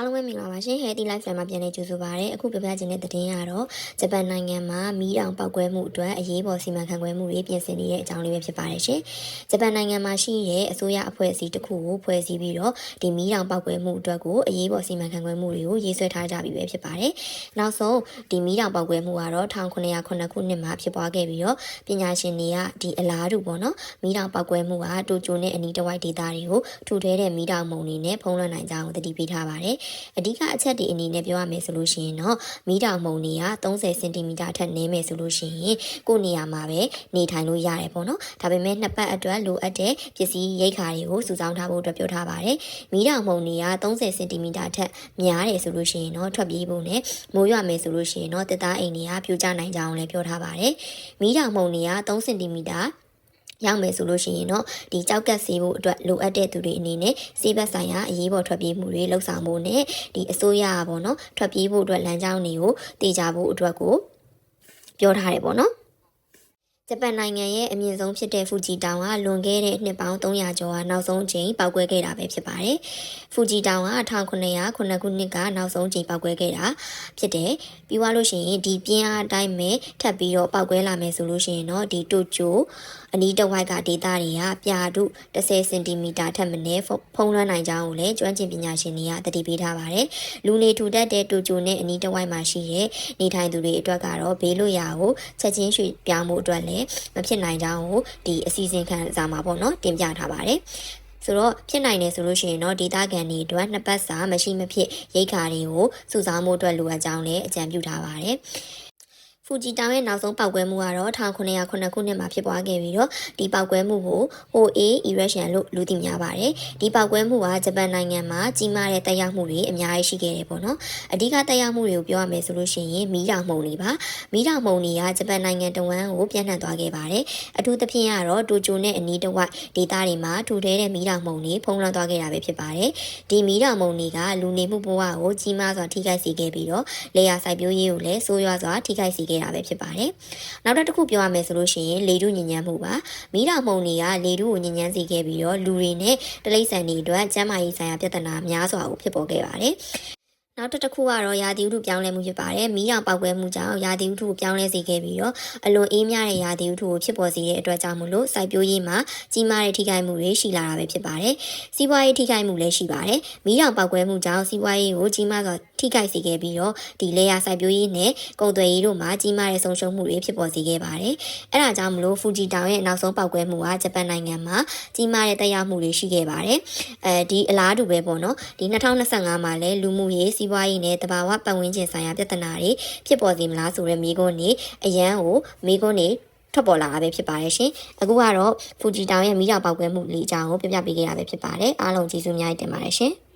အားလုံးပဲမင်္ဂလာပါရှင် Healthy Lifestyle မှာပြန်လည်ကြိုဆိုပါရစေအခုပြပြချင်တဲ့သတင်းကတော့ဂျပန်နိုင်ငံမှာမီးတောင်ပောက်ကွဲမှုအတွက်အရေးပေါ်စီမံခန့်ခွဲမှုတွေပြင်ဆင်နေတဲ့အကြောင်းလေးပဲဖြစ်ပါတယ်ရှင်ဂျပန်နိုင်ငံမှာရှိတဲ့အစိုးရအဖွဲ့အစည်းတစ်ခုကိုဖွဲ့စည်းပြီးတော့ဒီမီးတောင်ပောက်ကွဲမှုအတွက်ကိုအရေးပေါ်စီမံခန့်ခွဲမှုတွေကိုရေးဆွဲထားကြပြီပဲဖြစ်ပါတယ်နောက်ဆုံးဒီမီးတောင်ပောက်ကွဲမှုကတော့1909ခုနှစ်မှာဖြစ်ပွားခဲ့ပြီးတော့ပညာရှင်တွေကဒီအလားတူပေါ့နော်မီးတောင်ပောက်ကွဲမှုကတိုကျိုနဲ့အနီးတစ်ဝိုက်ဒေသတွေကိုထူထဲတဲ့မီးတောင်မုံတွေနဲ့ဖုံးလွှမ်းနိုင်ကြောင်းကိုတတိပေးထားပါတယ်အဓိကအချက်ဒီအနေနဲ့ပြောရမယ်ဆိုလို့ရှိရင်တော့မီးတောင်မုံတွေက30စင်တီမီတာထက်နည်းမယ်ဆိုလို့ရှိရင်ကိုယ့်နေရာမှာပဲနေထိုင်လို့ရတယ်ပေါ့နော်ဒါပေမဲ့နှစ်ပတ်အတွက်လိုအပ်တဲ့ပစ္စည်းရိတ်ခါတွေကိုစုဆောင်းထားဖို့အတွက်ပြောထားပါတယ်မီးတောင်မုံတွေက30စင်တီမီတာထက်များတယ်ဆိုလို့ရှိရင်တော့ထွက်ပြေးဖို့နဲ့မိုးရွာမယ်ဆိုလို့ရှိရင်တော့တက်သားအိမ်တွေကပြိုကျနိုင်ကြအောင်လည်းပြောထားပါတယ်မီးတောင်မုံတွေက3စင်တီမီတာ ရောက်မယ်ဆိုလို့ရှိရင်တော့ဒီကြောက်ကက်ဆေးဖို့အတွက်လိုအပ်တဲ့သူတွေအနေနဲ့ဆေးဘက်ဆိုင်ရာအရေးပေါ်ထွက်ပြေးမှုတွေလှုပ်ဆောင်ဖို့နဲ့ဒီအစိုးရကပေါ့နော်ထွက်ပြေးဖို့အတွက်လမ်းကြောင်းတွေကိုတည်ကြဖို့အတွက်ကိုပြောထားတယ်ပေါ့နော် ဂျပန်နိုင်ငံရဲ့အမြင့်ဆုံးဖြစ်တဲ့ဖူဂျီတောင်ကလွန်ခဲ့တဲ့နှစ်ပေါင်း300ကျော်ကနောက်ဆုံးချိန်ပောက်ကွဲခဲ့တာပဲဖြစ်ပါတယ်။ဖူဂျီတောင်က1909ခုနှစ်ကနောက်ဆုံးချိန်ပောက်ကွဲခဲ့တာဖြစ်တယ်။ပြီးသွားလို့ရှိရင်ဒီပြင်းအားအတိုင်းပဲထပ်ပြီးတော့ပောက်ကွဲလာမယ်ဆိုလို့ရှိရင်တော့ဒီတိုကျိုအနီးတစ်ဝိုက်ကဒေသတွေကပြာတု10စင်တီမီတာထက်မနည်းဖုံးလွှမ်းနိုင်ကြောင်းကိုလည်းကျွမ်းကျင်ပညာရှင်တွေကသတိပေးထားပါတယ်။လူနေထူထပ်တဲ့တိုကျိုနဲ့အနီးတစ်ဝိုက်မှာရှိတဲ့နေထိုင်သူတွေအတွက်ကတော့ဘေးလွတ်ရာကိုချက်ချင်းရွှေ့ပြောင်းမှုအတွက်လည်းမဖြစ်နိုင်ကြောင်းကိုဒီအစီအစဉ်ခံစာမှာပေါ့နော်တင်ပြထားပါတယ်။ဆိုတော့ဖြစ်နိုင်တယ်ဆိုလို့ရှိရင်တော့ဒေတာကန်တွေအတွက်နှစ်ပတ်စာမရှိမဖြစ်ရိတ်ခါတွေကိုစုဆောင်းမှုအတွက်လိုအပ်ကြောင်းလည်းအကြံပြုထားပါတယ်။ ဖူဂျီတောင်ရဲ့နောက်ဆုံးပောက်ကွဲမှုကတော့1909ခုနှစ်မှာဖြစ်ပွားခဲ့ပြီးတော့ဒီပောက်ကွဲမှုကို OA Erection လို့လူသိများပါတယ်။ဒီပောက်ကွဲမှုကဂျပန်နိုင်ငံမှာကြီးမားတဲ့တက်ရောက်မှုတွေအများကြီးရှိခဲ့တယ်ပေါ့နော်။အဓိကတက်ရောက်မှုတွေကိုပြောရမယ်ဆိုလို့ရှိရင်မီးတောင်မှုန်တွေပါ။မီးတောင်မှုန်တွေကဂျပန်နိုင်ငံတဝန်းကိုပြန့်နှံ့သွားခဲ့ပါတယ်။အထူးသဖြင့်ကတော့တိုကျိုနဲ့အနီးတစ်ဝိုက်ဒေသတွေမှာထူထဲတဲ့မီးတောင်မှုန်တွေဖုံးလွှမ်းသွားခဲ့တာပဲဖြစ်ပါတယ်။ဒီမီးတောင်မှုန်တွေကလူနေမှုဘဝကိုကြီးမားစွာထိခိုက်စေခဲ့ပြီးတော့လေယာစိုက်ပျိုးရေးကိုလည်းဆိုးရွားစွာထိခိုက်စေခဲ့တာပဲဖြစ်ပါတယ်။နောက်တစ်ခုပြောရမယ်ဆိုလို့ရှိရင်လေထုညဉ့်ညမ်းမှုပါ။မီးတောင်မှုန်တွေကလေထုကိုညဉ့်ညမ်းစေခဲ့ပြီးတော့လူတွေနဲ့တလိမ့်ဆန်တွေအတွက်ကျန်းမာရေးဆိုင်ရာပြဿနာများစွာကိုဖြစ်ပေါ်ခဲ့ပါတယ်။နောက်တစ်ခုကတော့ရာသီဥတုပြောင်းလဲမှုဖြစ်ပါတယ်။မီးတောင်ပောက်ကွဲမှုကြောင့်ရာသီဥတုကိုပြောင်းလဲစေခဲ့ပြီးတော့အလွန်အေးမြတဲ့ရာသီဥတုကိုဖြစ်ပေါ်စေတဲ့အတွက်ကြောင့်မလို့စိုက်ပျိုးရေးမှာကြီးမားတဲ့ထိခိုက်မှုတွေရှိလာတာပဲဖြစ်ပါတယ်။စီးပွားရေးထိခိုက်မှုလည်းရှိပါတယ်။မီးတောင်ပောက်ကွဲမှုကြောင့်စီးပွားရေးကိုကြီးမားစွာ ထိခိုက်စေခဲ့ပြီးတော့ဒီလေယာစိုက်ပျိုးရေးနဲ့ကုန်သွယ်ရေးတို့မှာကြီးမားတဲ့ဆုံးရှုံးမှုတွေဖြစ်ပေါ်စေခဲ့ပါတယ်။အဲဒါကြောင့်မလို့ဖူဂျီတောင်ရဲ့နောက်ဆုံးပောက်ကွဲမှုကဂျပန်နိုင်ငံမှာကြီးမားတဲ့တက်ရောက်မှုတွေရှိခဲ့ပါတယ်။အဲဒီအလားတူပဲပေါ့နော်။ဒီ2025မှာလည်းလူမှုရေးစီးပွားရေးနဲ့တဘာဝပတ်ဝန်းကျင်ဆိုင်ရာပြဿနာတွေဖြစ်ပေါ်စေမလားဆိုတဲ့မိကုန်းနေအရန်ကိုမိကုန်းနေထွက်ပေါ်လာတာပဲဖြစ်ပါတယ်ရှင်။အခုကတော့ဖူဂျီတောင်ရဲ့မိတော်ပောက်ကွဲမှုလေးအကြောင်းကိုပြပြပေးခဲ့တာပဲဖြစ်ပါတယ်။အားလုံးကျေးဇူးအများကြီးတင်ပါတယ်ရှင်။